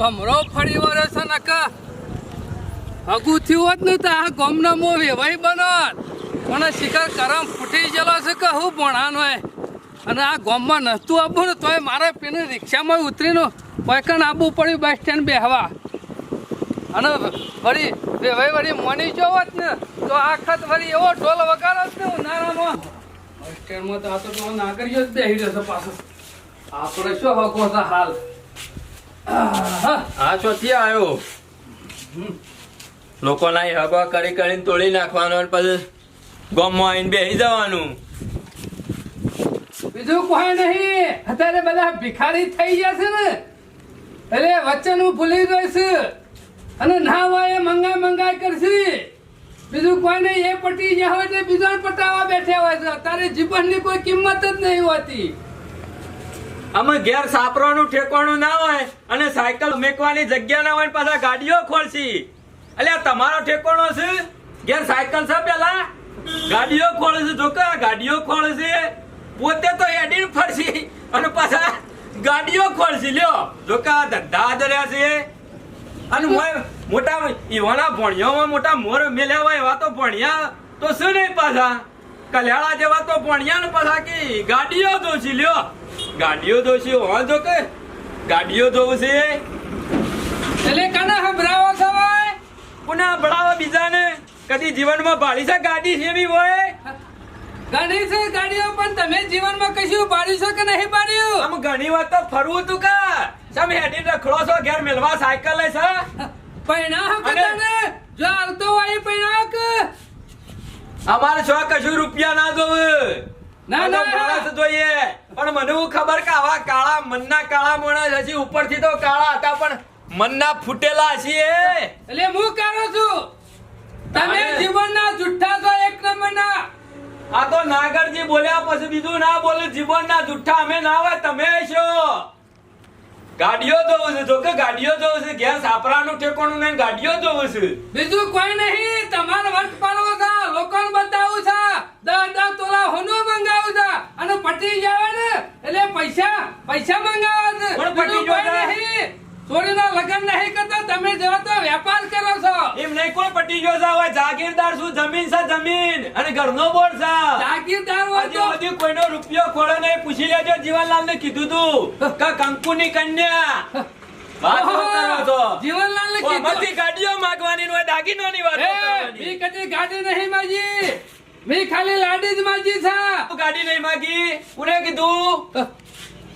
ભમરો ફરી વળે છે ને કે? હગું થયું હોત ને તો આ ગમનો મો વેવાઈ બનોત. પણ શિકાર કરમ ફૂટી ગયેલો છે કે હું ભણાનો હોય અને આ ગામમાં નહોતું આવવું ને તોય મારે પેલી રિક્ષામાં ઉતરીને પૈકણ આવવું પડ્યું બસ સ્ટેન્ડ બેહવા. અને વળી વેવાઈ વળી મની જો હોત ને તો ખત વળી એવો ઢોલ વગાડો ને ઉનાળામાં. બસ સ્ટેન્ડમાં તો આ તો નાગરિયો જ બેહી રહ્યો છે પાછો. આપણે શું હકો છે હાલ? આ ચોથી આવ્યો? લોકોના હગવા કરી કરીને તોડી નાખવાનો પછી ગામમાં આવીને બેસી જવાનું. બીજું કોઈ નહીં. અત્યારે બધા ભિખારી થઈ ગયા છે ને. એટલે વચન હું ભૂલી ગયો છે અને ના હોય એ મંગાઈ મંગાઈ કરશે. બીજું કોઈ નહીં. એ પટી ગયા હોય તો બીજો પટાવા બેઠા હોય છે. અત્યારે જીવનની કોઈ કિંમત જ નહીં હોતી. અમે ઘેર સાપરાનું ઠેકવાનું ના હોય અને સાયકલ મેકવાની જગ્યા ના હોય પાછા ગાડીઓ ખોલશી. એટલે તમારો ઠેકાણો છે? ઘેર સાયકલ છે પેલા? ગાડીઓ ખોલશે. જો કે આ ગાડીઓ ખોલશે. પોતે તો હેડીને ફરશી અને પાછા ગાડીઓ ખોલશી. લ્યો જો કે આ ધંધા આદર્યા છે. અને મોટા ઈવાના ભણિયામાં મોટા મોર મેલ્યા હોય એવા તો ભણ્યા તો શું નહીં પાછા. કલ્યાણા જેવા તો ભણ્યા ને પાછા કે ગાડીઓ દોશી લ્યો. ગાડીઓ દોશી હોવા જો કે. ગાડીઓ જોવું છે એટલે કને સંભળાવો છો ભાઈ? પુના ભણાવો બીજાને? કદી જીવનમાં ભાળી છે ગાડી છે એવી હોય? ગાડી છે ગાડીઓ પણ તમે જીવનમાં કશું પાડ્યું છે કે નહીં પાડ્યું આમ ઘણી વાર તો ફરવું તું કા? સમ હેડી રખડો છો ઘેર મેલવા સાયકલ છે? પૈણા હમ જો આવતો હોય પૈણા કે? અમારે છો કશું રૂપિયા ના જોવે ના, ના. માણસ જોઈએ પણ મને એવું ખબર કે આવા કાળા મનના કાળા માણસ હજી ઉપરથી તો કાળા હતા પણ મનના ફૂટેલા છીએ. એટલે હું કરો છું? તમે જીવનના જુઠ્ઠા છો એક નંબરના. આ તો નાગરજી બોલ્યા પછી બીજું ના બોલે જીવનના જુઠ્ઠા અમે ના હોય તમે છો. ગાડીઓ જોવું છું જોકે ગાડીઓ જોવું છું ગેસ સાપરાનું ઠેકાણું નહીં ગાડીઓ જોવું છું. બીજું કોઈ નહીં તમારે વર્ત પાડવો બતાવવું છે દસ દસ તોલા હોનું મંગાવું છે અને પટી જાવે ને એટલે પૈસા પણ પટી બીજું કોઈ નહીં. છોડીના લગ્ન નહીં કરતા તમે જેવા તો વેપાર કરો છો. એમ નહીં કોઈ પટી ગયો છે? હવે જાગીરદાર શું? જમીન છે જમીન. અને ઘરનો બોર છે. જાગીરદાર હોય તો સુધી કોઈનો રૂપિયો ખોળે નહીં. પૂછી લેજો જીવનલાલ ને કીધું તું. કે કંકુની કન્યા. ન જીવનલાલ ને કીધું બધી ગાડીઓ માંગવાની હોય હોય દાગીનોની વાત એ, કદી ગાડી નહીં માગી. મેં ખાલી લાડી જ માગી છે. ગાડી નહીં માગી. ઉને કીધું?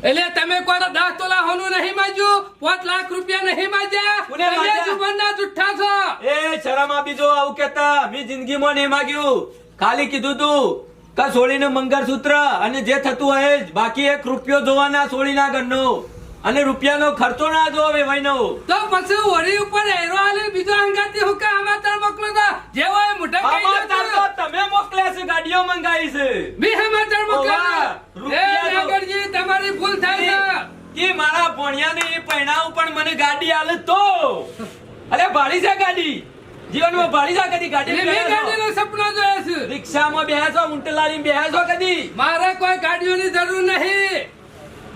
એટલે તમે કોઈ દસ તોલા હોનું નહીં માજ્યું પાંચ લાખ રૂપિયા નહીં માજ્યા તમે જુબાનના જુઠ્ઠા છો. એ શરમ આપી જો આવું કેતા મેં જિંદગીમાં નહીં માગ્યું. ખાલી કીધું તું કે સોળીનું મંગળસૂત્ર અને જે થતું હોય બાકી એક રૂપિયો જોવાના સોળીના ઘરનો. અને રૂપિયાનો ખર્ચો ના જોવે વયનો તો પછી હોળી ઉપર એરો આલે બીજો અંગાતી હુકા સમાચાર મોકલો તો? જેવો એ મોઢા કઈ દો તો તમે મોકલે છે ગાડીઓ મંગાઈ છે. મી સમાચાર મોકલો મોકલા એ નાગરજી તમારી ભૂલ થાય છે. કે મારા ભણ્યાને એ પૈણાવું પણ મને ગાડી આલે તો. અરે ભાડી છે ગાડી. જીવનમાં ભાડી છે કદી ગાડી મેં ગાડીનો સપનો જોયો છે. રિક્ષામાં બેસો છો બેસો કદી. મારે કોઈ ગાડીઓની જરૂર નહીં.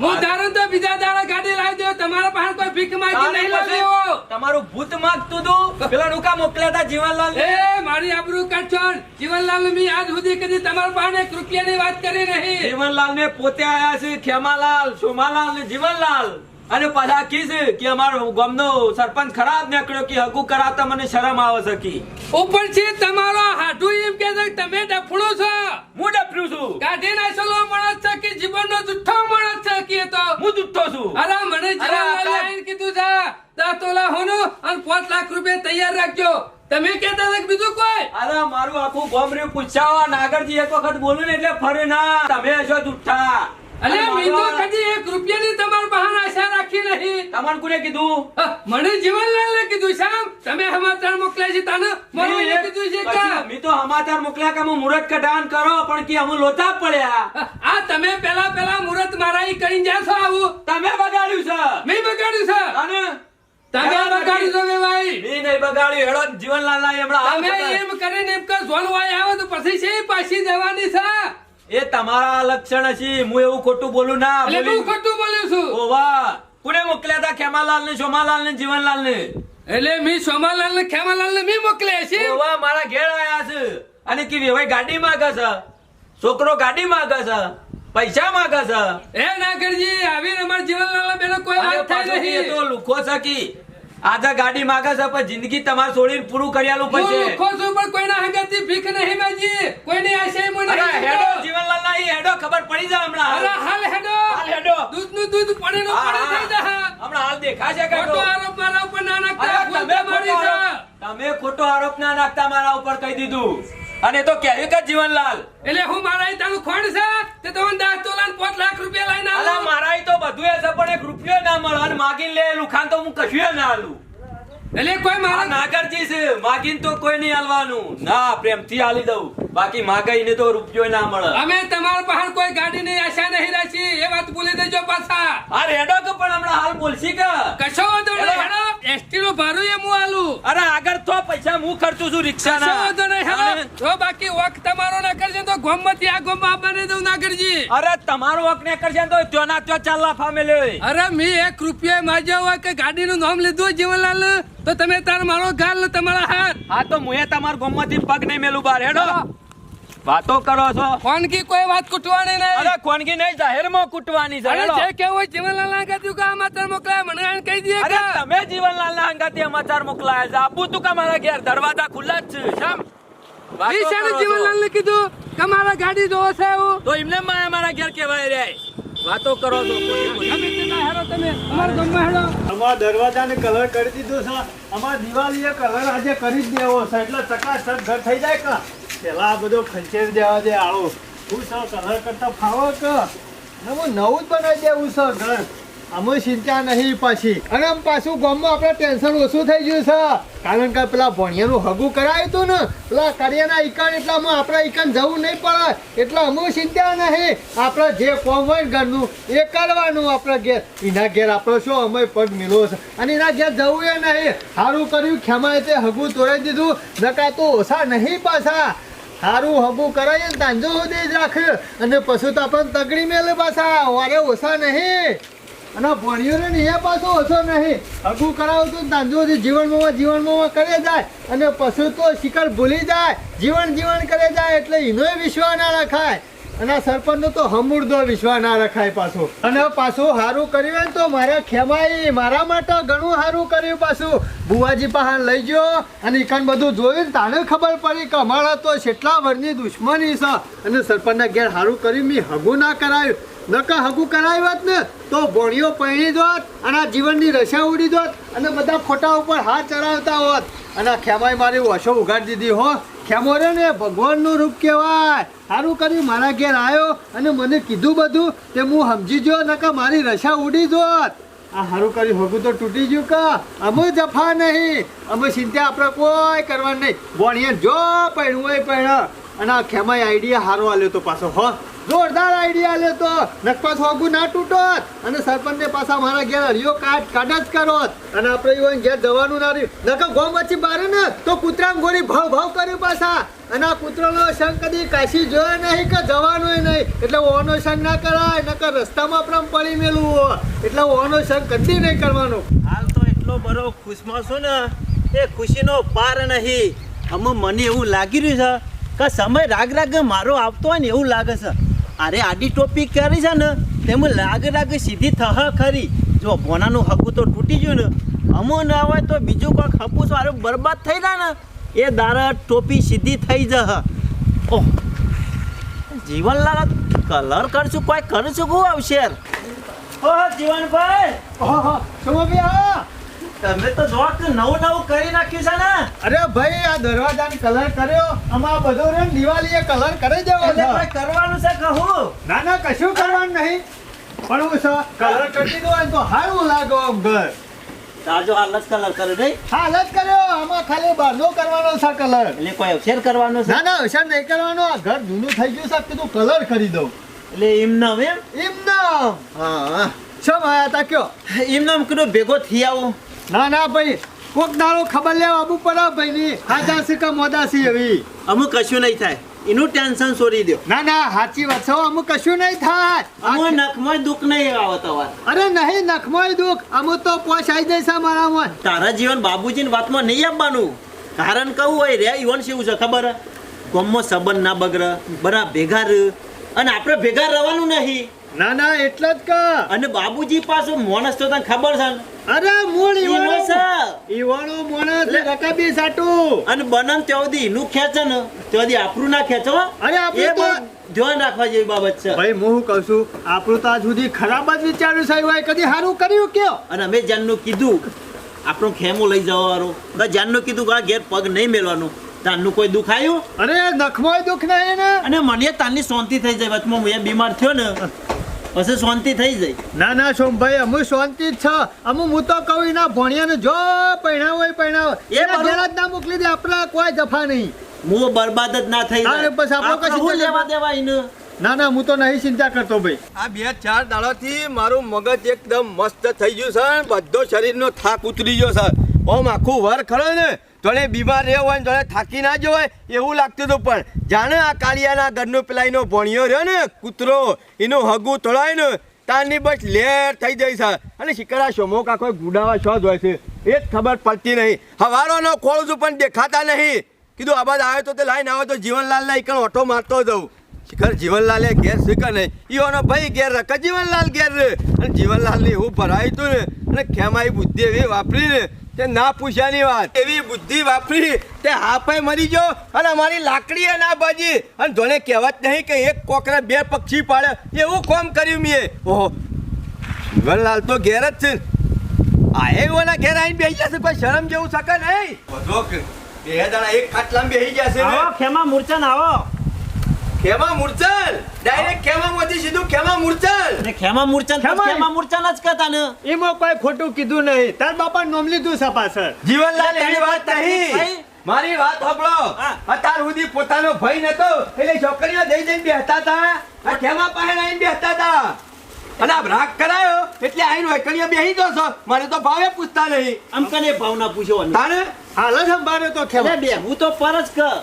હું દારૂ તો બીજા દાડા ગાડી લાવી દઉં. તમારા પાસે કોઈ ભીખ માંગી નહીં લાવ્યો તમારું ભૂત માંગતું તું? પેલા નુકા મોકલ્યા જીવનલાલ એ મારી આબરૂ કાઢશો જીવનલાલ મી આજ સુધી કદી તમારા પાસે રૂપિયાની વાત કરી નહીં. જીવનલાલ ને પોતે આયા છે ખેમાલાલ સોમાલાલ ને જીવનલાલ. અને પાછા કીસ કે અમારો ગામનો સરપંચ ખરાબ નીકળ્યો કે હકુ કરાતા મને શરમ આવે છે કી. ઉપર છે તમારો હાડું એમ કે છે કે તમે ડફળો છો હું ડફરું છું કાઢી નાખેલો માણસ છે કે જીવનનો જુઠ્ઠો માણસ છે કે એ તો હું દુખતો છું અરે મને જીવનલાલે કા- આવીને કીધું છે દસ તોલા હોનું અને પાંચ લાખ રૂપિયા તૈયાર રાખજો. તમે કેતા હતા બીજું કોઈ? અરે મારું આખું ગામ પૂછાવા નાગરજી એક વખત બોલું ને એટલે ફરે ના. તમે છો જુઠ્ઠા. અરે મેં તો કદી એક રૂપિયાની તમાર બહાર આશા રાખી નહીં. તમને કોને કીધું? મને જીવનલાલે કીધું શ્યામ તમે સમાચાર મોકલ્યા છે તાને મારું એ કીધું છે કે? મેં તો સમાચાર મોકલ્યા કે હું મુરત કઢાણ કરો પણ કે હું લોચા પડ્યા. આ તમે પેલા પેલા મુરત મારાઈ કરીને જાશો આવું. તમે બગાડ્યું છે. મેં બગાડ્યું છે. અને તમે બગાડ્યું છે ભાઈ. મેં નહીં બગાડ્યું હેડો જીવનલાલ ના હમણાં આવ એમ કરીને એમ કે ઝોન વાય આવે તો પછી છે પાછી જવાની છે. એ તમારા લક્ષણ હશે હું એવું ખોટું બોલું ના એટલે હું ખોટું બોલ્યું છું. ઓવા કોને મોકલ્યા હતા ખેમાલાલ ને સોમાલાલ ને જીવનલાલ ને એટલે મી સોમાલાલ ને ખેમાલાલ ને મી મોકલ્યા છે? ઓવા મારા ઘેર આયા છે. અને કે ભાઈ ગાડી માંગે છે? છોકરો ગાડી માંગે છે? પૈસા માંગે છે? એ નાગરજી આવી અમાર જીવનલાલ બેનો કોઈ વાત થઈ પાછો એ નહીં તો લુખો સકી આજે ગાડી માંગે છે પણ જિંદગી તમારે છોડીને પૂરું કરી આલું હું પડશે. લુખ્ખો છું પણ કોઈના હંગાથી ભીખ નહીં માંગી કોઈની હું અરે નહીં હેડો જીવનલાલ ના હેડો ખબર પડી જાય હમણાં. અરે હાલ હેડો. હાલ હેડો. દૂધનું દૂધ પડે નું પડે થઈ જા હમણાં હાલ દેખાશે કે ખોટો આરોપ મારા ઉપર ના નાખતા તમે ખોટો આરોપ ના નાખતા મારા ઉપર કહી દીધું. અને તો કહેવું કે જીવનલાલ. એટલે હું મારા તારું ખોડ છે? તે તો દસ તોલા પાંચ લાખ રૂપિયા લઈને આલા મારા તો બધું એ છે પણ એક રૂપિયો ના મળે. અને માગીને લે લુખાન તો હું કશું ના આલું. એટલે કોઈ મારા નાગરજી છે માગીને તો કોઈ નહીં આલવાનું ના પ્રેમથી આલી દઉં. બાકી માગાઈને તો રૂપિયો ના મળે. અમે તમારા પાસે કોઈ ગાડીની આશા નહીં રાખી. એ વાત ભૂલી દેજો પાછા. આ રેડો કે પણ હમણાં હાલ બોલશી કે? કશો વાંધો નહીં હેડો. એસટી નું ભાડું એ હું આલું. અરે આગળ તો પૈસા હું ખર્ચું છું કશો રિક્ષાના વાંધો નહીં હેડો. જો બાકી વોક તમારો ના કરશે તો ગોમમાંથી આ ગોમમાં આવવા નહીં દઉં નાગરજી. અરે તમારો વોક ને કરશે તો ત્યોના ત્યો ચાલ લાફા મેલ્યો હોય. અરે મેં એક રૂપિયા માજ્યો હોય કે ગાડીનું નામ લીધું જીવનલાલ તો તમે તાર મારો ગાલ ને તમારા હાથ. હા તો મુએ તમારા ગોમમાંથી પગ નહીં મેલું બાર હેડો. વાતો કરો છો. ફોનકી કોઈ વાત કૂટવાની નહીં. અરે કી નહીં જાહેરમાં કૂટવાની છે અરે. જે કેવું હોય જીવનલાલ ના કહેતું કે આમાં તાર મોકલાય મને આને કહી દઈએ અરે તમે જીવનલાલ ના અંગાથી સમાચાર મોકલાયા છે. આપું તું કા મારા ઘેર? દરવાજા ખુલ્લા જ છે. શેમ? વાતો કરો છો. જીવનલાલ ને કીધું કે મારા ગાડી જોવો છે એવું? તો એમને માયા મારા ઘેર કહેવાય રે. વાતો કરો છો. ખોટી ખોટી. ગમે તે ના હેડો તમે. અમાર ગામમાં હેડો. અમારા દરવાજાને કલર કરી દીધો છે. અમારા દિવાળીએ કલર આજે કરી જ દેવો છે, એટલે ચકાચક ઘર થઈ જાય કે? પેલા આ બધો ખંચેર દેવા દે આવો હું સર કલર કરતા ફાવો કે? હું નવું જ બનાવી દેવું છે ઘર. અમે ચિંતા નહીં પાછી. અને આમ પાછું ગામમાં આપણે ટેન્શન ઓછું થઈ ગયું છે. કારણ કે પેલા ભણિયાનું હગું કરાયું હતું ને, પેલા કરિયાના ઈકણ એટલામાં આપણે ઈકાન જવું નહીં પડે. એટલે અમે ચિંતા નહીં. આપણે જે કોમ હોય ઘરનું, એ કરવાનું આપણે ઘેર. એના ઘેર આપણો શું અમે પગ મિલો છે. અને એના ઘેર જવું એ નહીં. સારું કર્યું ખેમાએ તે હગું તોડાઈ દીધું. નકા તો ઓછા નહીં પાછા. સારું હગું કરાય ને તાંજો સુધી જ રાખે અને પશુ તો આપણને તગડી મેલે પાછા. વારે ઓછા નહીં. અને ભણ્યો ને એ પાછો ઓછો નહીં. હગું કરાવું તો તાંજો જીવનમાં જીવનમાં કરે જાય. અને પશુ તો શિકાર ભૂલી જાય. જીવન જીવન કરે જાય એટલે એનોય વિશ્વાસ ના રખાય. અને આ સરપંચનો તો હમૂર્ધો વિશ્વાસ ના રખાય પાછો. અને પાછું સારું કર્યું ને તો મારા ખેમાઈ, મારા માટે ઘણું સારું કર્યું પાછું. બુવાજી પાસે લઈ ગયો અને ઈકાન બધું જોયું તાને ખબર પડી કે અમારા તો કેટલા વર્ષની દુશ્મની છે. અને સરપંચના ઘેર સારું કર્યું, મેં હગું ના કરાયું. નકર હગું કરાવી હોત ને, તો ભોણીઓ પહેરી દોત અને આ જીવનની રસા ઉડી દોત અને બધા ખોટા ઉપર હાથ ચડાવતા હોત. અને આ ખેમાઈ મારી વશો ઉગાડી દીધી હો. ખેમો રે ને, ભગવાનનું રૂપ કહેવાય. સારું કર્યું મારા ઘેર આવ્યો અને મને કીધું બધું તે હું સમજી ગયો, નકા મારી રસા ઉડી દોત આ સારું કર્યું હગું તો તૂટી ગયું કા. અમે જફા નહીં. અમે ચિંતા આપણે કોઈ કરવાનું નહીં. ભોણીએ જો પહેણું હોય પહેણ અને આ ખેમાઈ આઈડિયા સારો આલ્યો તો પાછો, હો. જોરદાર આઈડિયા લેતો નકપાસ હોગું ના તૂટોત. અને સરપંચને પાછા મારા ઘેર હરિયો કાટ કાઢ જ કરોત. અને આપણે એવું ઘેર જવાનું ના રહ્યું. નકર ગોમ વચ્ચે બારે ને તો કૂતરામ ગોરી ભાવ ભાવ કર્યું પાછા. અને આ કૂતરાનો સંગ કદી કાશી જોયો નહીં કે જવાનું નહીં. એટલે ઓનો સંગ ના કરાય, નકર રસ્તામાં પણ પડી મેલું. એટલે ઓનો સંગ કદી નહીં કરવાનો. હાલ તો એટલો બરો ખુશમાં છું ને, એ ખુશીનો પાર નહીં. અમે મને એવું લાગી રહ્યું છે કે સમય રાગ રાગ મારો આવતો હોય ને એવું લાગે છે. અરે આડી ટોપી કરી છે ને તેમાં લાગે લાગે સીધી થહ ખરી. જો ભોનાનું હકું તો તૂટી ગયું ને અમો ના હોય તો બીજું કોઈક હકું સારું બરબાદ થઈ જાય ને એ દારા ટોપી સીધી થઈ જહ. ઓહ. જીવનલાલ કલર કરશું કોઈ કરશું કું આવશે ઓ જીવનભાઈ! ઓહો, શું હા તમે તો જો નવું નવું કરી નાખ્યું છે ને. અરે ભાઈ આ દરવાજાને કલર કર્યો. આમાં બધો રે દિવાળીએ કલર કરી દેવો છે. કરવાનું છે કહું ના ના કશું કરવાનું નહીં. પણ હું છે કલર કરી દો તો સારું લાગો ઘર. તાજો હાલ જ કલર કર્યો નહીં? હાલ જ કર્યો. આમાં ખાલી બહારનો કરવાનો છે કલર એટલે કોઈ અવસર કરવાનો છે? ના ના અવસર નહીં કરવાનો. આ ઘર જૂનું થઈ ગયું છે કીધું કલર કરી દઉં. એટલે એમ નામ એમ? એમ નામ હા હા. શું આયા તા કયો? એમ નામ કીધું ભેગો થઈ આવું ના ના ભાઈ. કોક દાડો ખબર લેવા અમુક પડે ભાઈ ની. હાજા છે કે મોદા છે એવી. અમુક કશું નહીં થાય. એનું ટેન્શન છોડી દો. ના ના સાચી વાત છે અમુક કશું નહીં થાય. અમુ નખમાં દુઃખ નહીં આવો તમારે. અરે નહીં નખમોય દુઃખ. અમુ તો પોસાઈ આવી મારા મન તારા જીવન બાબુજીની વાતમાં નહીં આપવાનું. કારણ કહું હોય રે ઈવન શું છે ખબર? હે? સંબંધ ના બગડે બરા ભેગા રહ. અને આપણે ભેગા રહેવાનું નહીં. ના ના એટલા જ કે. અને બાબુજી પાસે મોણસ તો તને ખબર છે અરે મૂળ ઈવાણું છે. ઈવાણું માણસ રકાબી સાટુ. અને બનન ત્યાં સુધી ખેંચે ને ત્યાં સુધી આપણું ના ખેંચો અરે આપણું તો- ધ્યાન રાખવા જેવી બાબત છે. ભાઈ હું કહું છું? આપણું તો આજ સુધી ખરાબ જ વિચાર્યું સાહેબ હોય કદી સારું કર્યું કયો? અને અમે જાનનું કીધું આપણો ખેમો લઈ જવાનો તો જાનનું કીધું કે આ ઘેર પગ નહીં મેળવાનું તાનનું કોઈ દુખ આવ્યું અરે નખમાં દુઃખ નહીં ને. અને મને તાનની શાંતિ થઈ જાય વચમાં હું બીમાર થયો ને. પછી શાંતિ થઈ જાય. ના ના સોમભાઈ અમુ શાંતિ જ છે. અમુ હું તો કહું એના ભણિયાને જો પૈણાવ હોય પૈણાવ એ જ ના મોકલી દે આપણા કોઈ જફા નહીં. હું બરબાદ જ ના થઈ બસ આપણો આપણે કશું લેવા દેવા એને? ના ના, હું તો નહીં ચિંતા કરતો ભાઈ. આ બે ચાર દાડાથી મારું મગજ એકદમ મસ્ત થઈ ગયું છે બધો શરીરનો થાક ઉતરી ગયો સર ઓમ, આખું વર ખરો ને? જોડે બીમાર રહ્યો હોય જોડે થાકી ના ગયો હોય, એવું લાગતું હતું પણ જાણે આ કાળિયાના ઘરનો પેલા એનો ભણિયો રહ્યો ને, કૂતરો, એનું હગું તળાય ને, તારની બસ લેર થઈ જાય સર અને શિકરા શોમો કાકો ગુડાવા શોધ હોય છે? એ જ ખબર પડતી નહીં. હવારોનો ખોળું છું પણ દેખાતા નહીં. કીધું આબાદ આવ્યો તો તે લાઈન આવે તો જીવનલાલના એકણ ઓટો મારતો જઉં. શિખર જીવનલાલે ઘેર સ્વીકાર નહીં. ઈઓનો ભાઈ ઘેર રખ જીવનલાલ ઘેર રે અને જીવનલાલની હું ભરાયું તું ને અને ખેમાઈ બુદ્ધિ એવી વાપરી ને તે ના પૂછ્યાની વાત. એવી બુદ્ધિ વાપરી તે હાફે મરી ગયો અને અમારી લાકડીએ ના બાજી. અને ધોને કહેવત નહીં કે એક કોકરા બે પક્ષી પાડે એવું કોમ કર્યું મેં. ઓહો. જીવનલાલ તો ઘેર જ છે આ એવોના ઘેર આવીને બેસી જશે કોઈ શરમ જેવું શકે નહીં. બધો બે દાડા એક ખાટલામાં બેસી જશે ખેમા મૂર્છન આવો. ખેમા મૂર્છન ડાયરેક્ટ ખેમા માંથી સીધું ખેમા મૂર્છન ને ખેમા મૂર્છન ખેમા. ખેમા જ કહેતા ને. એમાં કોઈ ખોટું કીધું નહીં. તાર બાપા નોમ લીધું છે પાછળ. જીવનલાલ એવી વાત નહીં. મારી વાત સાંભળો. અત્યાર સુધી પોતાનો ભય નતો. એટલે છોકરીઓ જઈ જઈને બેહતા હતા આ ખેમા પાસે આવીને બેહતા હતા અને આ રાગ કરાયો? એટલે આઈનો વૈકણીઓ બેહી દો છો. મને તો ભાવે પૂછતા નહીં. આમ કને ભાવના પૂછો તારે? હાલ જ સંભાળ્યો તો ખેમા. બે હું તો પર જ કર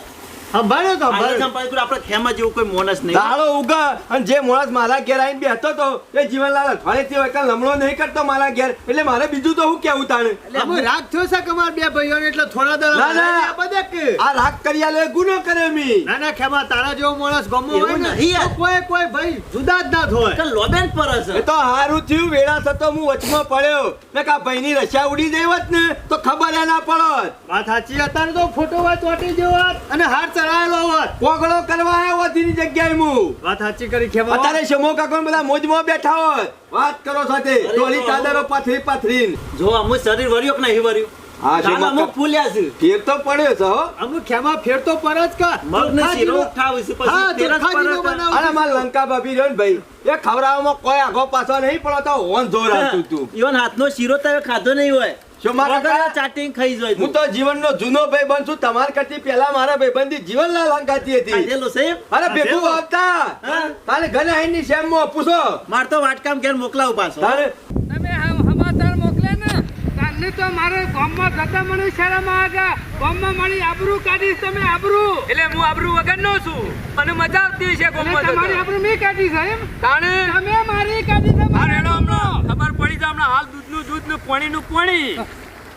સંભાળ્યો તો સંભાળ્યો. આપણે ખેમા જેવું કોઈ મોનસ નહીં? તાળો ઉગા અને જે માણસ મારા ઘેર આવીને બેઠો તો એ જીવનલાલ અઠવાડિયેથી વૈકલ લમણો નહીં કરતો મારા ઘેર. એટલે મારે બીજું તો હું કેવું તાણે? અમે રાગ થયો છે કે અમારા બે ભાઈઓને એટલે થોડા દર ના, ના. આ બધે કે? આ રાગ કર્યા લે ગુનો કરે મી. ના ના ખેમા તારા જેવો માણસ ગમો હોય ને નહીં કોઈ કોઈ ભાઈ જુદા જ ના થોય તો લોબેન પર એ તો હારું થયું વેળા થતો હું વચમાં પડ્યો. મેં કા ભાઈની રશિયા ઉડી દેવત ને તો ખબર ના પડત વાત સાચી અત્યારે તો ફોટો વાત ચોટી હોત. અને હાર ચડાયેલો હોત. પોગળો કરવા આવ્યો હોતીની જગ્યાએ હું વાત સાચી કરી ખેવા અત્યારે શમો કાકો બધા મોજમાં બેઠા હોત. વાત કરો સાથે. ટોલી ચાદરો પાથરી પાથરીન. જો અમુ શરીર વર્યો કે નહીં વર્યું હા, કાલ અમુક ફૂલ્યા છે. ફેર તો પડ્યો છે હો. અમુક ખેમા ફેરતો પર જ કા મગને શીરો ઉઠાવે છે પછી તેરસ પર બનાવ માર લંકા ભાભી રહ્યો ને ભાઈ એ ખવડાવવામાં કોઈ આગો પાછો નહીં પડતો હોન ઓન જોર આવતું તું. ઈવન હાથનો શીરો તમે ખાધો નહીં હોય. શું મારા કાકા? ખાઈ જોઈ હું તો જીવનનો જૂનો ભાઈ બન છું. તમાર કરતી પહેલા મારા ભાઈબંધી જીવનલાલ હંકાતી હતી. હેલો સાહેબ અરે ભેગું આવતા. હા. તારે ઘરે આઈની શેમ મો પૂછો. માર તો વાટકામ ઘેર મોકલાવ પાછો. તારે તમે હમ- સમાચાર મોકલે ને તારને તો મારે ગામમાં જતા મને શરમ આગા ગામમાં મારી આબરૂ કાઢીશ તમે આબરૂ. એટલે હું આબરૂ વગર નો છું. મને મજા આવતી છે એટલે તમારી આબરૂ મેં કાઢી સાહેબ એમ? તાણે? તમે મારી કાઢી છે મારા હમણાં ખબર પડી છે હમણાં હાલ દૂધનું દૂધ ને પાણીનું પાણી.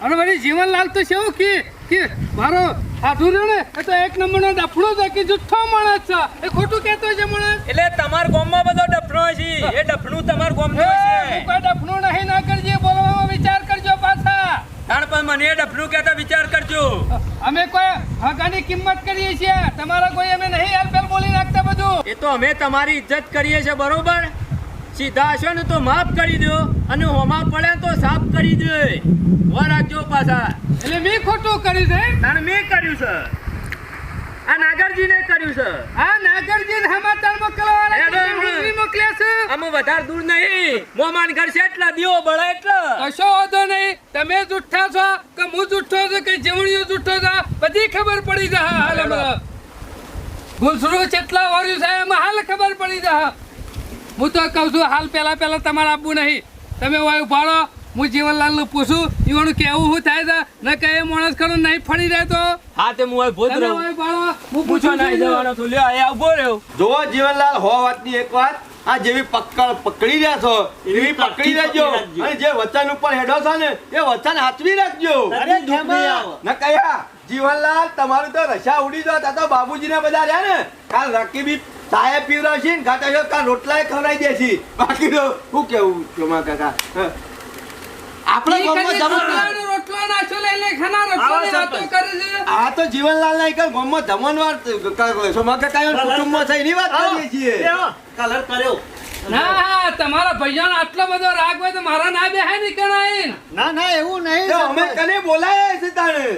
અને વળી જીવનલાલ તો શું કે કે મારો સાધુ ને એ તો એક નંબરનો ડફડો છે કે જુઠ્ઠો માણસ છે. એ ખોટું કહેતો છે માણસ એટલે તમાર ગામમાં બધો ડફડો છે. એ ડફડું તમાર ગામનું છે. કોઈ ડફણું નહીં ના કરજે બોલવામાં વિચાર કરજો પાછા. તાણ પણ મને એ ડફડું કહેતા વિચાર કરજો. અમે કોઈ હગાની કિંમત કરીએ છીએ. તમારા કોઈ અમે નહીં હેલપેલ બોલી નાખતા બધું. એ તો અમે તમારી ઇજ્જત કરીએ છીએ બરોબર? સીધા હશો ને તો માફ કરી દો. અને હોમા પડે તો સાફ કરી દો. રાખજો પાછા. એટલે મેં ખોટું કર્યું છે? તાણ મેં કર્યું છે? આ નાગરજીને કર્યું છે. આ નાગરજી હેડો, કેટલા હેડો. મોકલ્યા છે? આમાં વધારે દૂર નહીં. મોમાન ઘર છે એટલા દીવો બળે એટલો. કશો વાંધો નહીં. તમે જુઠ્ઠા છો કે હું જુઠ્ઠો છું કે જીવણીઓ જુઠ્ઠો છો? બધી ખબર પડી જાય હાલ ગુલસરું કેટલા વાર્યું છે એમાં હાલ ખબર પડી જાય હું તો કહું છું હાલ પહેલાં પહેલાં તમારે આપવું નહીં. તમે વાયુ ઉભાડો હું જીવનલાલનું પૂછું ઈવાનું કેવું શું થાય છે? ન કે એ માણસ ખરો નહીં ફરી રહેતો હા તે હું ભૂત તમે રહું હવે બાળો, હું પૂછો નહીં. જવાનો છું. લ્યો અહીંયા ઊભો રહ્યો. જોવો જીવનલાલ હો વાતની એક વાત. આ જેવી પકડ પકડી રહ્યા છો એવી પકડી રહેજો રાખજો. અને જે વચન ઉપર હેડો છો ને એ વચન હાથવી રાખજો. અરે ના કયા જીવનલાલ તમારું તો રસા ઉડી જો તા તો બાબુજીને બધા રહ્યા ને. કાલ રકીબી સાહેબ પીવડાવશે ને ખાતા છો કાલ રોટલાય ખવડાવી દેશે. બાકી તો શું કેવું ચોમા કાકા? આપણે ગામમાં કદી રોટલો નાખ્યો લઈને ખાના રોટલો વાતો કરે છે. આ તો જીવનલાલ ના એક ગામમાં જમણવાર ચોમા કાકા કુટુંબમાં છે એની વાત કરીએ છીએ. કલર કર્યો. ના તમારા ભૈયાનો આટલો બધો રાગ હોય તો મારા ના બેહાય નહીં કણાય ના ના એવું નહીં અમે કને બોલાય છે તાણે?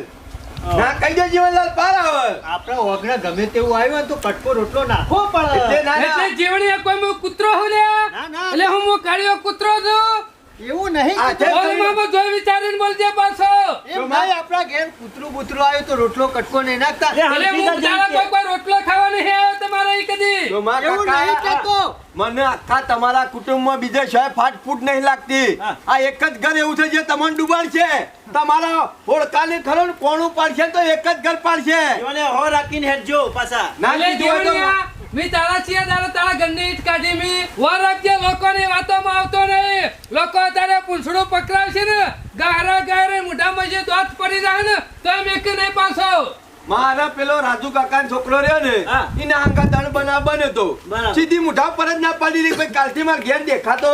ના કહી દે જીવનલાલ પાર આવે આપણા ઓગણે ગમે તેવું આવ્યું તો કટકો રોટલો નાખવો પડે એટલે જીવણી કોઈ હું કૂતરો હું લે ના, ના. એટલે હું હું કાળિયો કૂતરો છું? એવું નહીં. જે- જોઈ વિચારીને બોલજે પાછો. એમ ભાઈ આપણા ઘેર કૂતરું બૂતરું આવ્યું તો રોટલો કટકો નહીં નાખતા. એટલે હું તારા કોઈ કોઈ રોટલો ખાવા નહીં આવ્યો તમારે અહીં કદી? એવું નહીં કહેતો. મને આખા તમારા કુટુંબમાં બીજે છે ફાટ ફૂટ નહીં લાગતી. આ એક જ ઘર એવું છે જે તમને ડૂબાડશે. તમારા ઓળખાને ખરો ને કોણું પાડશે તો એક જ ઘર પાડશે. હો રાખીને હેડજો પાછા. ના એટલે મી તારા છીએ તારા તારા ગંદી ઈટ કાઢી મી. વાર લોકોની વાતોમાં આવતો નહીં. લોકો તારે પૂંછડું પકડાવશે ને ગારા ગારે મોઢામાં જે દોત પડી જાય ને તો એમ એક નહીં પાછો. મારા પેલો રાજુ કાકા છોકરો રહ્યો ને એને આંકા દાણ બનાવ બને તો. સીધી મુઠા પર જ ના પાડી રહી કાલથી મારે ઘેર દેખાતો.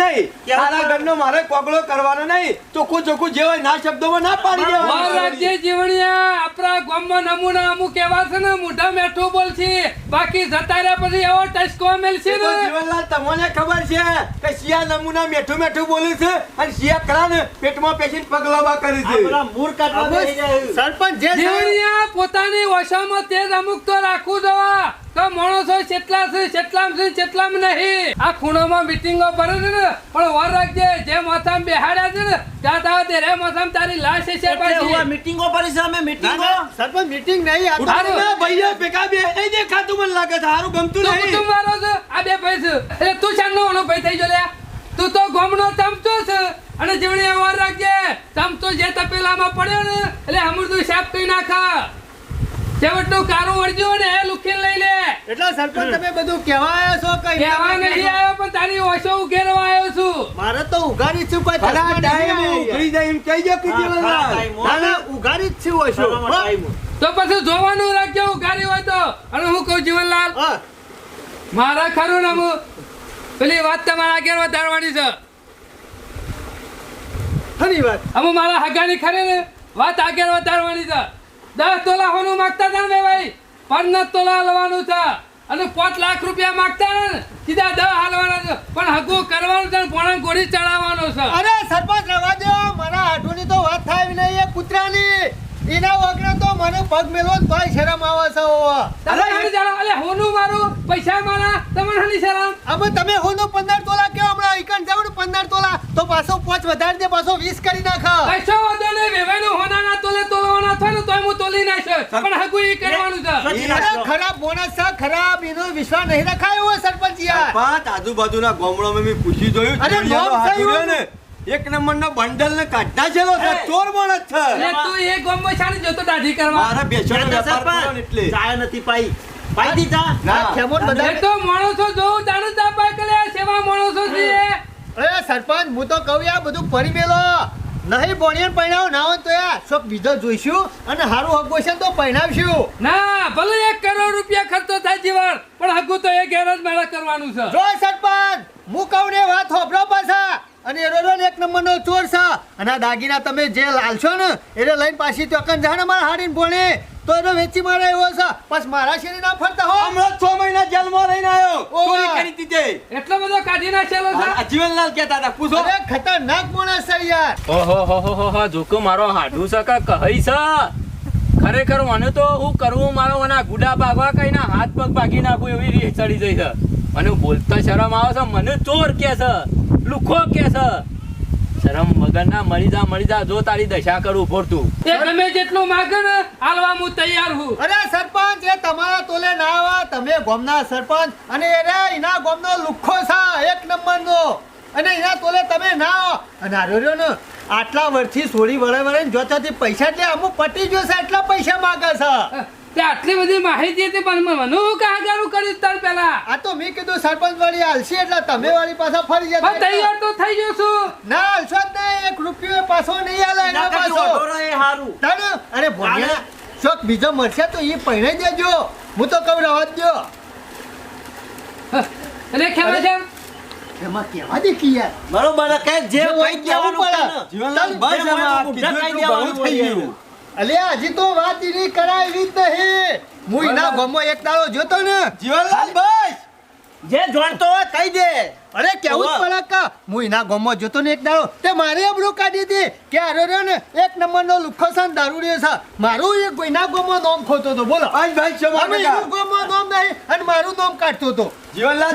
નહીં. તારા ઘરનો મારે કોગળો કરવાનો નહીં. ચોખ્ખું ચોખ્ખું જે હોય ના શબ્દોમાં ના પાડી વાર દેવાનું. જીવણિયા આપણા ગામમાં નમૂના અમુક એવા છે ને મોઢા મેઠું બોલશે બાકી જતા રહ્યા પછી એવો ટચકો મેલશે એ ને. જીવનલાલ તમને ખબર છે કે શિયા નમૂના મેઠું મેઠું બોલે છે અને શિયા કરા ને પેટમાં પેશીને પગલાવા કરે છે. મૂર કાઢવા હવે બેસી જાય. સરપંચ જે જીવણિયા પોતાની ઓછામાં તેજ અમુક તો રાખવું જવા. કે માણસો કેટલા છે કેટલામ છે કેટલામ નહીં. આ ખૂણોમાં મીટિંગો ભરે છે ને પણ વાર રાખજે જે માથામાં બેહાડ્યા છે ને ત્યાં તાવ તે માથામાં તારી લાશ છે એટલે હું પાછી મીટિંગો ભરી છે અમે ના, મીટિંગો સરપંચ મીટિંગ નહીં આ તો- હારું. ભેગા બે નહીં દેખાતું મને લાગે છે સારું ગમતું તું નહીં. છે આ બે ભાઈ એટલે તું થઈ જો તું તો ગોમનો ચમચો છે. અને જીવણી વાર રાખજે ચમચો જે તપેલામાં પડ્યો ને એટલે અમૃતું સાફ કરી નાખા. છેવટનું કારું વળજો ને એ લુખીને લઈ લે. એટલે સરપંચ તમે બધું કહેવા આવ્યા છો કઈ કહેવા નહીં આવ્યો પણ તારી ઓછો ઉઘેરવા આવ્યો છું. મારે તો ઉઘાડી છું કોઈ ખરા ટાઈમ ઉઘરી જાય એમ કહી દો કે ના ના ઉઘાડી જ છું ઓછો તો પછી જોવાનું રાખજો ઉઘારી હોય તો. અને હું કહું જીવનલાલ હા. મારા ખરું ને હું પેલી વાત તમારા આગળ વધારવાની છે. ખરી વાત. અમુ મારા હગાની ખરી ને વાત આગળ વધારવાની છે. દસ તોલા હોનું માગતા હતા ને ભાઈ? પંદર તોલા લેવાનું છે. અને પાંચ લાખ રૂપિયા માગતા ને? સીધા દસ હાલવાના છે. પણ હગું કરવાનું છે પોણા ગોળી ચડાવવાનો છે. અરે સરપંચ રવા દો મારા હાડુની તો વાત થાય નહીં, એ કૂતરાની. એના વગર તો મને પગ મેલો ને તોય શરમ આવે છે ઓવા. તમે હણી જાણો અલે હોનું મારું પૈસા મારા તમને હણી શરમ. હવે તમે હોનો પંદર તોલા કેવો હમણાં ઇકન જાવ ને પંદર તોલા તો પાછો પાંચ વધારી દે પાછો 20 કરી નાખા. પૈસો વધે ને નહીં હોના ના તોલે તોલવાના થાય ને તોય હું તોલી નાખ્યો પણ હકુ ઈ કરવાનું છે. અરે ખરાબ બોનસ છે ખરાબ એનો વિશ્વાસ નહીં રખાયો સરપંચ યાર પાંચ આજુબાજુના ગામડામાં મેં પૂછી જોયું અરે ગામ ને. એક નંબરનો બંડલ ને કાઢના છેલો છે એ. ચોર માણસ છે. એટલે તું એ ગોમમાં છાણી જતો દાઢી કરવા? મારા વેપાર કરો એટલે. જાય નથી પાઈ. પાઈ દીધા. ના. ખેમોર બધા તો માણસો જો દાણો જ દાબાઈ કરે સેવા માણસો છે. એ. અરે સરપંચ હું તો કહું યાર બધું ફરી મેલો. નહીં બોણિયન પહેણાવ ના હોય તો યાર શોક બીજો જોઈશું અને હારું હગોશન તો પહેણાવશું ના ભલે એક કરોડ રૂપિયા ખર્ચો થાય જીવન પણ હગું તો એક ગેરજ મારા કરવાનું છે. જો સરપંચ હું કહું ને વાત હોભરો પાછા અને એ રોડો એક નંબરનો ચોર છે. અને આ દાગીના તમે જે લાલશો ને એને લઈને પાછી ચોકન જાણે મારા હાડીને ભોણે. તો એને વેચી મારે એવો છે. બસ મારા શેરી ના ફરતા હો. હમણાં છ મહિના જેલમાં રહીને આવ્યો. ચોરી કરી દીધી. એટલો બધો કાઢી નાખેલો છે? જીવનલાલ કહેતા હતા પૂછો. અરે ખતરનાક માણસ છે યાર. ઓહો હો હો હો હો જોકો મારો હાડું છે કે કહી છે? ખરેખર મને તો હું કરવું મારો મને ગુડા ભાગવા કઈ ના હાથ પગ ભાગી નાખું એવી રીત ચડી જઈ છે. મને બોલતા શરમ આવે છે? મને ચોર કે છે? લુખો કે છે? શરમ વગર ના મરી જા મરી જા જો તારી દશા કરું ફોરતું એ તમે જેટલું માગે ને હાલવા હું તૈયાર હું. અરે સરપંચ એ તમારા તોલે ના આવા. તમે ગોમના સરપંચ અને એ રે એના ગોમનો લુખ્ખો સા એક નંબરનો. અને એના તોલે તમે ના આવો. અને હારો રહ્યો ને આટલા વર્ષથી સોળી વળે વળે જોતાથી પૈસા એટલે અમુક પટી જોશે એટલા પૈસા માગે છે. તે આટલી બધી માહિતી હતી પણ મને હું કાગારું કર્યું તાર પેલા આ તો મેં કીધું સરપંચ વાળી હાલશી એટલે તમે વાળી પાછા ફરી જતા તૈયાર તો થઈ ગયો છું. ના હાલશો જ નહીં એક રૂપિયો પાછો નહીં હાલે એના પાછો. તને અરે ભણ્યા શોખ બીજો મળશે તો એ પહેરાઈ દેજો. હું તો કહું રવા દો. ખેમા છે એમાં કેવા દેખી યાર? બરોબર કઈ જે જે કઈ દેવાનું પડે. જીવનલાલ બસ હોય કીધું કઈ એટલું દેવાનું ઘણું થઈ ગયું. અલ્યા હજી તો વાત એની કરાવી જ નહીં. હું એના ગમો એક દાડો જોતો ને. જીવનલાલ બસ જે જાણતો હોય કહી દે. અરે કેવું જ પડે કા હું એના જોતો ને એક દાડો. તે મારે અબરૂ કાઢી હતી. કે આરો રહ્યો ને એક નંબરનો લુખ્ખો છે ને દારૂ રહ્યો છે. મારું એક એના ગામમાં નોમ ખોતો હતો. બોલો. આ ભાઈ ક્ષમા મારે. એનું ગામમાં નોમ નહીં અને મારું નામ કાઢતો હતો. જીવનલાલ?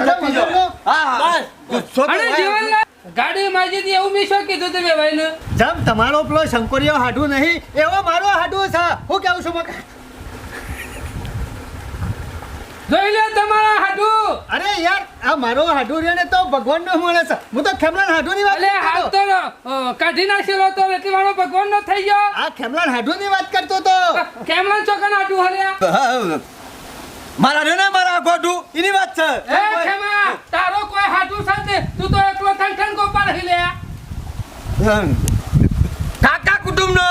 હા હા. જીવનલાલ ગાડી માજી હતી એવું મેં શું કીધું તમે ભાઈને? જમ તમારો પેલો શંકરિયો હાડું નહીં એવો મારો હાડું છે. હું કેવું છું મકા જોઈ લે તમારા હાડુ અરે યાર આ મારો હાડું રે ને તો ભગવાન નો મળે છે. હું તો ખેમલાન હાડું ની વાત હાલ તો કાઢી નાખેલો તો એટલે મારો ભગવાન નો થઈ ગયો. આ ખેમલાન હાડું ની વાત કરતો તો ખેમલાન ચોકન હાડુ હલ્યા. મારા ને મારા ગોડું એની વાત છે. એ ખેમા તારો કોઈ હાટુ સાથે તું તો એકલો ઠન ગોપાલ હી લે. કાકા કુટુંબનો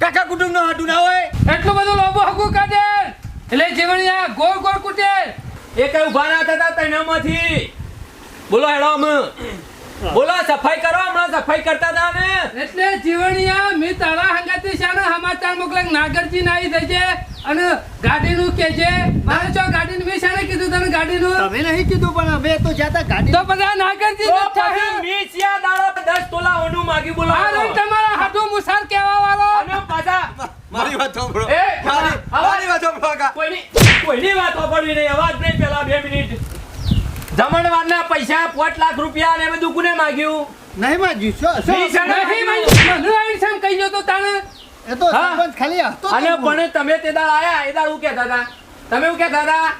કાકા કુટુંબનો હાડું ના હોય? એટલું બધું લોબો હકુ કાઢે એટલે જીવણિયા ગોળ ગોળ કુટે. એ કઈ ઊભા ના થતા તૈનામાંથી? બોલો હેડો અમે. બોલો સફાઈ કરો હમણાં સફાઈ કરતા હતા ને. એટલે જીવણિયા મેં તારા હંગાતી શાને સમાચાર મોકલે નાગરજી નાઈ થઈ છે. અને ગાડીનું કે છે મારે જો ગાડીનું મેં કીધું તને ગાડીનું? તમે નહીં કીધું પણ અમે તો જાતા ગાડી તો બધા નાગરજી તો નથી પછી. મીસિયા દાડો 10 તોલા ઓનું માગી બોલો. આ રહ્યો તમારા હાથો મુસાર કેવા વાળો અને પાછા મારી વાત સાંભળો. એ, મારી મારી વાત સાંભળો કા કોઈની કોઈની વાત સાંભળવી નહીં અવાજ નહીં પેલા બે મિનિટ. જમણવારના પૈસા પાંચ લાખ રૂપિયા ને બધું કોને માગ્યું? નહીં માગ્યું શું શું? નહીં માગ્યું? મને આવીને શેમ કહી તો તાણે એ તો સરપંચ ખાલી હતો અને પણ તમે તે દાળ આયા એ દાળ હું કહેતા હતા? તમે હું કહેતા હતા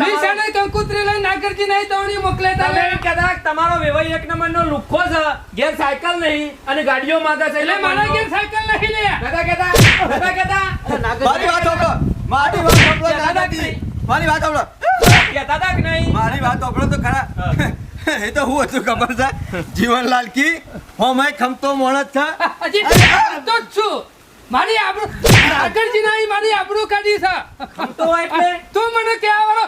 નિશાને કંકુત્રી લઈને નાગરજી નહીં તવણી મોકલે તમે એમ કહેતા તમારો વેવાઈ એક નંબરનો લુખ્ખો છે ઘેર સાયકલ નહીં અને ગાડીઓ માંગે છે એટલે મારા ઘેર સાયકલ નહીં લે. નતા કહેતા નતા કહેતા. મારી વાત સાંભળો. મારી વાત સાંભળો કહેતા કે દાદાજી. મારી વાત સાંભળો. કહેતા હતા કે નહીં? મારી વાત સાંભળો તો ખરા. એ તો હું હતું ખબર છે? જીવનલાલ કી હો મેં ખમતો માણસ છે. હજી તો છું. મારી આબરૂ નાગરજી નહીં મારી આબરૂ કાઢી છે તો હોય એટલે તું મને કે વાળો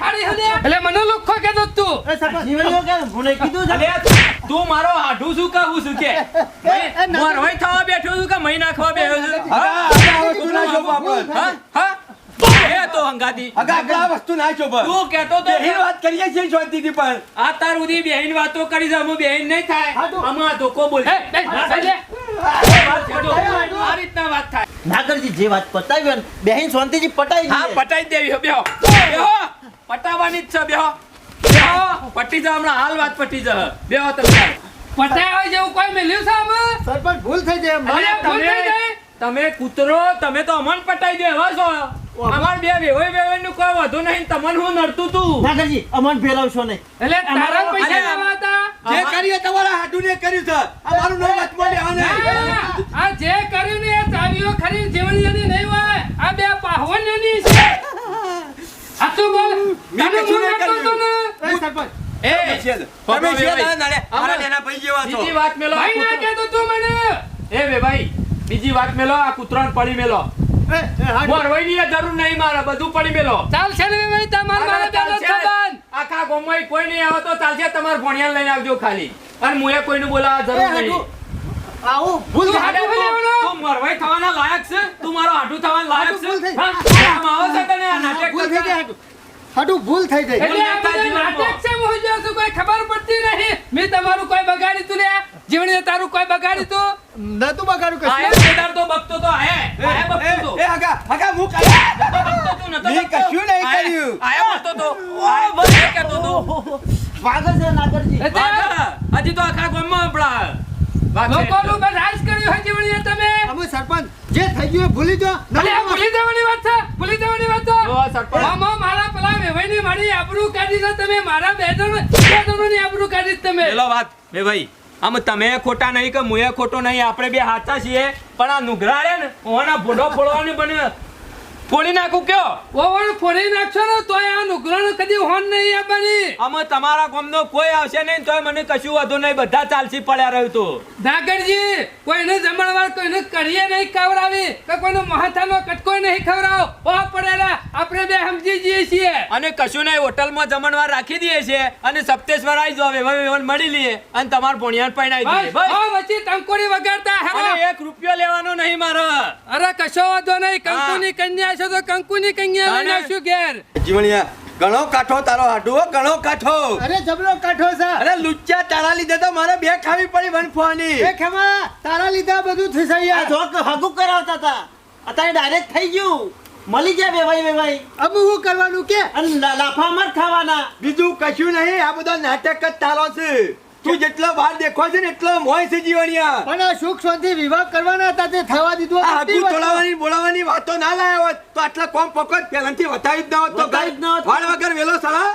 ખાડી હદે એટલે મને લુખ્ખો કહેતો જ તું એ જીવનનો કે મને કીધું છે તું મારો આઢું શું કે હું શું કે એ, એ, ના- થવા બેઠો છું કે મહિના નાખવા બેઠો છું. હા હા એ હંગાતી. હગા, હગા, વસ્તુ ના શોભો. તું કહેતો તો બેહીને વાત કરીએ છીએ શાંતિથી પણ. આ તાર સુધી બેહીન વાતો કરી છે અમે બેહીન નહીં થાય. હાડું. ધોકો બોલ એ, એ, એટલે આ રીતના વાત થાય. નાગરજી જે વાત પતાવી બેહીન શાંતિથી પટાઈ હા પટાઈ દેવી બેહો. બેહો. પટાવવાની જ છે બેહો. બેહો. પટી જા હમણાં હાલ વાત પટી જા. બેહો તમે. પટાયા જેવું કોઈ મેલ્યું સાહેબ સરપંચ ભૂલ થઈ જાય તમે જાય. તમે કૂતરો તમે તો અમન પટાઈ દે એવા છો. અમાર બે વેવાઈ વેવાઈ નું કોઈ વધુ નહીં તમને હું નડતું તું. નાગરજી અમન ફેરવશો નહીં. એટલે તારા પૈસા લેવા હતા? જે કરીએ તમારા હાડુને કર્યું છે. અમારું નામ વચમાં લેવાને આ જે કર્યું ને એ ચાવીઓ ખરી જીવનની નહીં હોય. આ બે પાહવનની છે. સાચું બોલ મેં શું નહીં ને? એ સરપંચ. એ તમે છે ના, ના, મારા નેના ભાઈ જેવા છો. બીજી વાત મેલો આ ભાઈ ના કહેતો તું મને. એ વે ભાઈ બીજી વાત મેલો આ કૂતરાને પડી મેલો. એ જરૂર નહીં મારે બધું પડી મેલો. ચાલશે ને ભાઈ તમાર મારા ચાલશે. સંબંધ આખા ગામમાં કોઈ નહીં આવે તો ચાલશે તમાર ભણિયા લઈને આવજો ખાલી. અને મુએ કોઈને બોલાવવા જરૂર. નહીં. આવું. ભૂલ તું મરવાઈ થવાના લાયક છે? તું મારો હાડું થવાના લાયક છે? હા? આવો છે તને? આ નાટક ભૂલ થઈ? જાય હાડું. ભૂલ થઈ જાય એટલે આ બધા નાટક છે હું કોઈ ખબર પડતી નહીં. મેં તમારું કોઈ બગાડી તું લે જીવણીએ તારું કોઈ બગાડી તું? નતું બગાડું આયા કશું કેદાર તો બકતો તો આયા. આયા બકતો તો. એ હગા, હગા, હું કર્યું. બકતો તો નતો મેં કશું નહીં કર્યું. આયા બકતો તો. આયા બસ કહેતો તો. પાગલ છે નાગરજી. હજી તો આખા ગામમાં આપડા. લોકોનું બધાજ કર્યું હજી વળી તમે અમે સરપંચ જે થઈ ગયું ભૂલી જો ભૂલી દેવાની વાત છે ભૂલી દેવાની વાત છે સરપંચ. આમાં મારા પેલા વેવાઈની મારી આબરૂ કાઢી છે તમે મારા બે જણ બે જણોની આબરૂ કાઢી તમે પેલો વાત બે ભાઈ આમ તમે ખોટા નહીં કે મુએ ખોટો નહીં, આપણે બે હાથા છીએ. પણ આ નુગરા રે ને ઓના ભોડો ફોડવાની બને. ફોડી નાખું કયો? ઓવર ફોડી નાખશો ને તોય આ નુકરાણ કદી હોન નહીં આપવાની અમે તમારા ગામનો કોઈ આવશે નહીં તોય મને કશું વધુ નહીં બધા ચાલસી પડ્યા રહ્યું તો. નાગરજી કોઈને જમણવાર કોઈને કરીએ નહીં ખવડાવી કે કોઈનો મહાથાનો કટકો નહીં ખવડાવો. ઓ પડેલા આપણે બે સમજી જઈએ છીએ. અને કશું નહીં હોટલમાં જમણવાર રાખી દઈએ છીએ અને સપ્તેશ્વર આવી જાવ એવા વેવન મળી લઈએ અને તમાર ભોણિયાને પહેણાવી દઈએ. બસ. ઓ વચ્ચે ટંકોરી વગાડતા એક રૂપિયો લેવાનો નહીં મારો. અરે કશો વાંધો નહીં કંકુની કન્યા છે તો કંકુની કન્યા. બનાવશું ઘેર. જીવણિયા ઘણો કાઠો તારો હાડુઓ ઘણો કાઠો. અરે જબલો કાઠો છે. અરે લુચ્ચા તારા લીધે તો મારે બે ખાવી પડી વનફોની એ ખેમા તારા લીધે બધું થઈ આ યાર જો કે કરાવતા હતા અત્યારે ડાયરેક્ટ થઈ ગયું. મળી ગયા વેવાઈ વેવાઈ. અબ હું કરવાનું કે? લાફા મત ખાવાના. બીજું કશું નહીં આ બધો નાટક જ તારો છે. તું જેટલો બહાર દેખો છે ને એટલો મોય છે જીવણિયા. પણ આ સુખ શાંતિ વિવાહ કરવાના હતા તે થવા દીધું આ આ હાથું બોલાવાની વાત ના લાયા હોત તો આટલા કોમ પકડ પહેલાથી વતાવી જ ના હોત તો ગાઈ જ ન હોત. વાળ વગર વેલો સળા.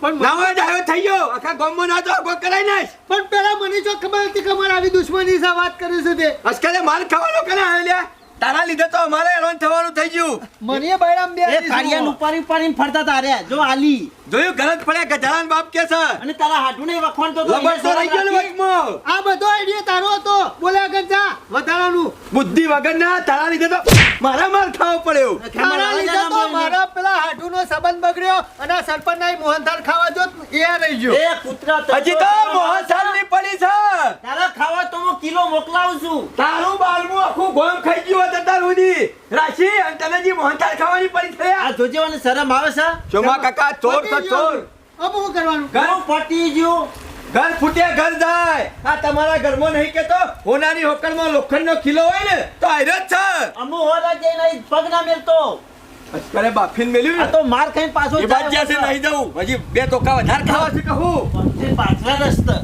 પણ ના હોય ડાયો થઈ ગયો. આખા ગામમાં ના તો આગો કરાય નાખ પણ પેલા મને જો ખબર હતી કે મારા આવી દુશ્મની સાથે વાત કરી છે તે. અસ્કરે માલ ખાવાનો કને આવ્યા તારા લીધે તો અમારે હેરાન થવાનું થઈ ગયું. મને બૈરામ બે એ કાળિયાને ઉપાડી ઉપાડીને ફરતા તારે જો આલી. જોયું? ગલત પડ્યા ગધાડાનો બાપ કે છે. અને તારા હાડું નહીં વખોણતો તો રહી ગયો ને વચમાં. આ બધો આઈડિયા તારો હતો. બોલ્યા આગળ જા વધારાનું. બુદ્ધિ વગર ના તારા લીધે તો મારા માર ખાવો પડ્યો. તારા લીધે તો મારા પેલા હાડુનો સંબંધ બગડ્યો અને સરપંચ સરપંચના મોહનથાળ ખાવા જો એ રહી ગયો. એ કૂતરા હજી તો મોહનસાલની પડી છે. તારા ખાવા તો હું કિલો મોકલાવું છું. તારું બાલમું આખું ગોમ ખાઈ ગયું હોત સુધી રાશી અને તને જે મોહનથાળ ખાવાની પડી છે. આ જોજે મને શરમ આવે છે? ચોમા કાકા ચોર તો ચોર. હવે શું કરવાનું? ઘણું પટી ગયું. ઘર ફૂટે ઘર જાય. આ તમારા ઘરમાં નહીં કેતો? હોનાની હોકરમાં લોખંડનો ખીલો હોય ને તો આયરો જ છે. અમુ હોરા જઈને નહીં પગ ના મેલતો. બાફીન મેલ્યું તો માર ખાઈને પાછો એ બાદ છે. નહીં જવું હજી બે ટોકા વધારે ખાવા છે કહું. પાછલા રસ્તે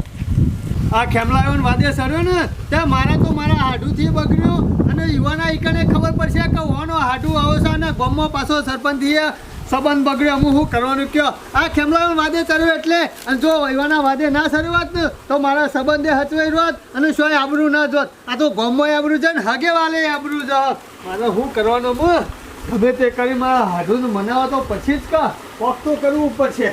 આ ખેમલાયોન વાદે સર્યો ને ત્યાં મારા તો મારા હાડુથી બગડ્યો અને યુવાના ઈકણે ખબર પડશે કે ઓનો હાડુ આવો છે અને ગમમાં પાછો સરપંચીએ સંબંધ બગડ્યો. અમુક શું કરવાનું કયો? આ ખેમલાયોન વાદે સર્યો એટલે? અને જો યુવાના વાદે ના સર્યો હોત ને, તો મારા સંબંધે હચવાઈ રોત અને શું આબરું ના જોત. આ તો ગમમાં આબરું છે ને હાગે વાલે આબરું જ મારે શું કરવાનું? હું? ગમે તે કરી મારા હાડુને મનાવો તો પછી જ કા. કોક તો કરવું પડશે.